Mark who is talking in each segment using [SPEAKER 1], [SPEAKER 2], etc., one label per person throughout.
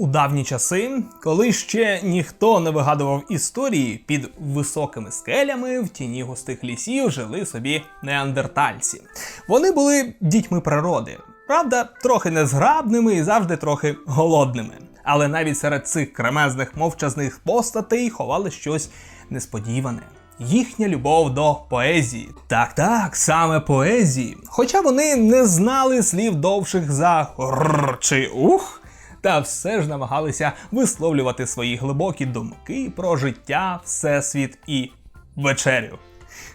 [SPEAKER 1] У давні часи, коли ще ніхто не вигадував історії, під високими скелями в тіні густих лісів жили собі неандертальці. Вони були дітьми природи, правда, трохи незграбними і завжди трохи голодними. Але навіть серед цих кремезних мовчазних постатей ховали щось несподіване. Їхня любов до поезії. Так, так, саме поезії. Хоча вони не знали слів довших за «р» чи ух та все ж намагалися висловлювати свої глибокі думки про життя, всесвіт і вечерю.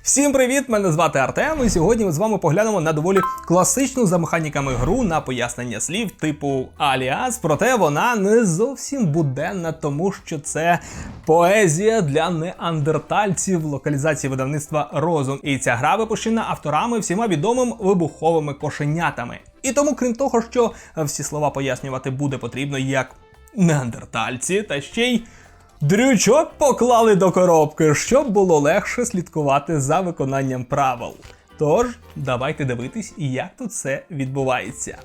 [SPEAKER 1] Всім привіт! Мене звати Артем, і сьогодні ми з вами поглянемо на доволі класичну за механіками гру на пояснення слів типу Аліас, проте вона не зовсім буденна, тому що це поезія для неандертальців локалізації видавництва Розум. І ця гра випущена авторами всіма відомим вибуховими кошенятами. І тому, крім того, що всі слова пояснювати буде потрібно як неандертальці, та ще й дрючок поклали до коробки, щоб було легше слідкувати за виконанням правил. Тож, давайте дивитись, як тут все відбувається.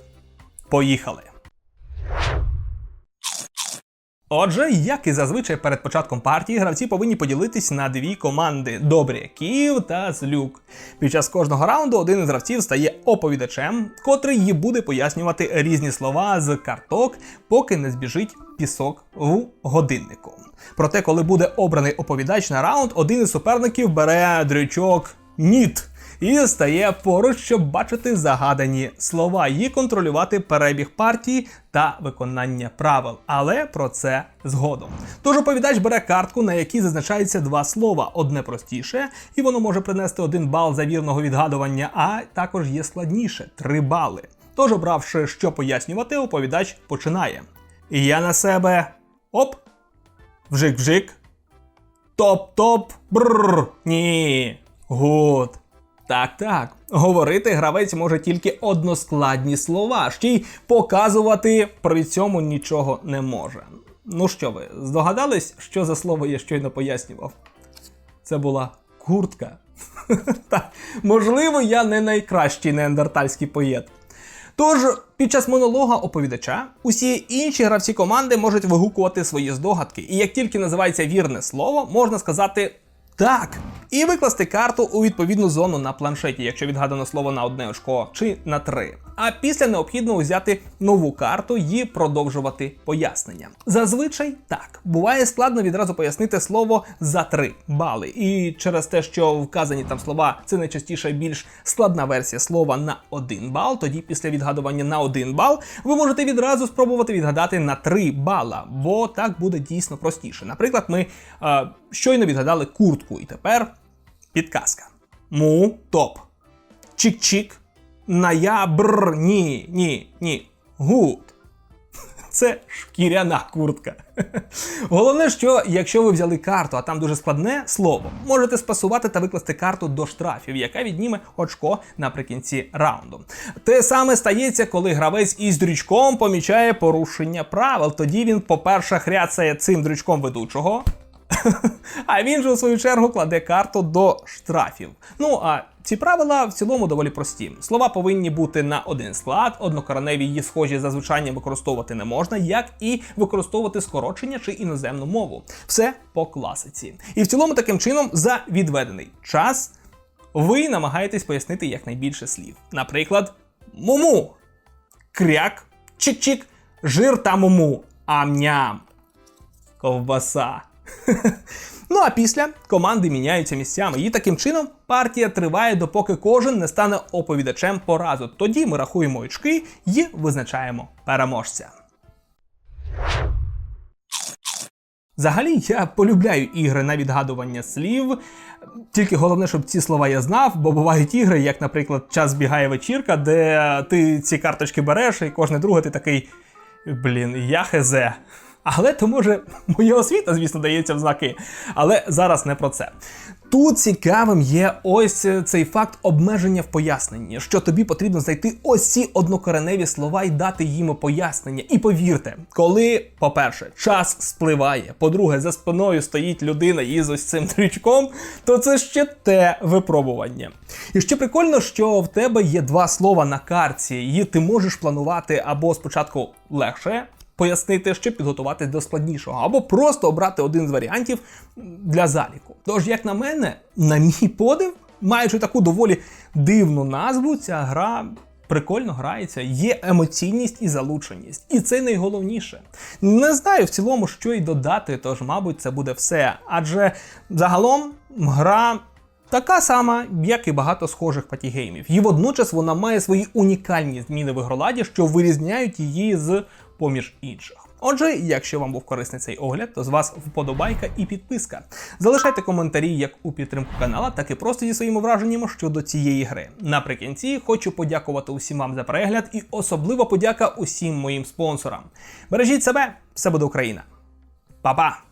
[SPEAKER 1] Поїхали! Отже, як і зазвичай перед початком партії, гравці повинні поділитись на дві команди добряків та злюк. Під час кожного раунду один із гравців стає оповідачем, котрий їй буде пояснювати різні слова з карток, поки не збіжить пісок в годиннику. Проте, коли буде обраний оповідач на раунд, один із суперників бере дрючок ніт і стає поруч, щоб бачити загадані слова і контролювати перебіг партії та виконання правил. Але про це згодом. Тож оповідач бере картку, на якій зазначається два слова: одне простіше, і воно може принести один бал за вірного відгадування, а також є складніше три бали. Тож, обравши, що пояснювати, оповідач починає. І я на себе оп, вжик-вжик, топ-топ, бррр, ні, гуд. Так, так. Говорити гравець може тільки односкладні слова, ще й показувати при цьому нічого не може. Ну що ви, здогадались, що за слово я щойно пояснював? Це була куртка. Так, можливо, я не найкращий неандертальський поєт. Тож, під час монолога оповідача усі інші гравці команди можуть вигукувати свої здогадки, і як тільки називається вірне слово, можна сказати так. І викласти карту у відповідну зону на планшеті, якщо відгадано слово на одне очко, чи на три. А після необхідно взяти нову карту і продовжувати пояснення. Зазвичай так буває складно відразу пояснити слово за 3 бали. І через те, що вказані там слова, це найчастіше більш складна версія слова на 1 бал. Тоді після відгадування на 1 бал ви можете відразу спробувати відгадати на 3 бала, бо так буде дійсно простіше. Наприклад, ми е, щойно відгадали куртку, і тепер підказка. Му топ. Чик-чик. На я. Ні, ні, ні. Гуд. Це шкіряна куртка. Головне, що якщо ви взяли карту, а там дуже складне слово, можете спасувати та викласти карту до штрафів, яка відніме очко наприкінці раунду. Те саме стається, коли гравець із дрючком помічає порушення правил. Тоді він, по-перше, хряцає цим дрючком ведучого. А він же у свою чергу кладе карту до штрафів. Ну а ці правила в цілому доволі прості. Слова повинні бути на один склад, однокореневі її схожі за звучанням використовувати не можна, як і використовувати скорочення чи іноземну мову. Все по класиці. І в цілому таким чином за відведений час ви намагаєтесь пояснити якнайбільше слів. Наприклад, муму, кряк, чик-чик, жир та муму, ам-ням, ковбаса. Ну а після команди міняються місцями, і таким чином партія триває, допоки кожен не стане оповідачем по разу. Тоді ми рахуємо очки і визначаємо переможця. Взагалі, я полюбляю ігри на відгадування слів. Тільки головне, щоб ці слова я знав, бо бувають ігри, як, наприклад, час бігає вечірка, де ти ці карточки береш, і кожне друге ти такий. Блін, я хезе. Але то може моя освіта, звісно, дається в знаки. Але зараз не про це. Тут цікавим є ось цей факт обмеження в поясненні, що тобі потрібно знайти ось ці однокореневі слова і дати їм пояснення. І повірте, коли, по-перше, час спливає, по-друге, за спиною стоїть людина із ось цим трючком, то це ще те випробування. І ще прикольно, що в тебе є два слова на карті, і ти можеш планувати або спочатку легше пояснити, щоб підготуватись до складнішого, або просто обрати один з варіантів для заліку. Тож, як на мене, на мій подив, маючи таку доволі дивну назву, ця гра. Прикольно грається, є емоційність і залученість. І це найголовніше. Не знаю в цілому, що й додати, тож, мабуть, це буде все. Адже загалом гра така сама, як і багато схожих патігеймів. І водночас вона має свої унікальні зміни в ігроладі, що вирізняють її з поміж інших. Отже, якщо вам був корисний цей огляд, то з вас вподобайка і підписка. Залишайте коментарі як у підтримку канала, так і просто зі своїми враженнями щодо цієї гри. Наприкінці хочу подякувати усім вам за перегляд і особливо подяка усім моїм спонсорам. Бережіть себе, все буде Україна. Па-па!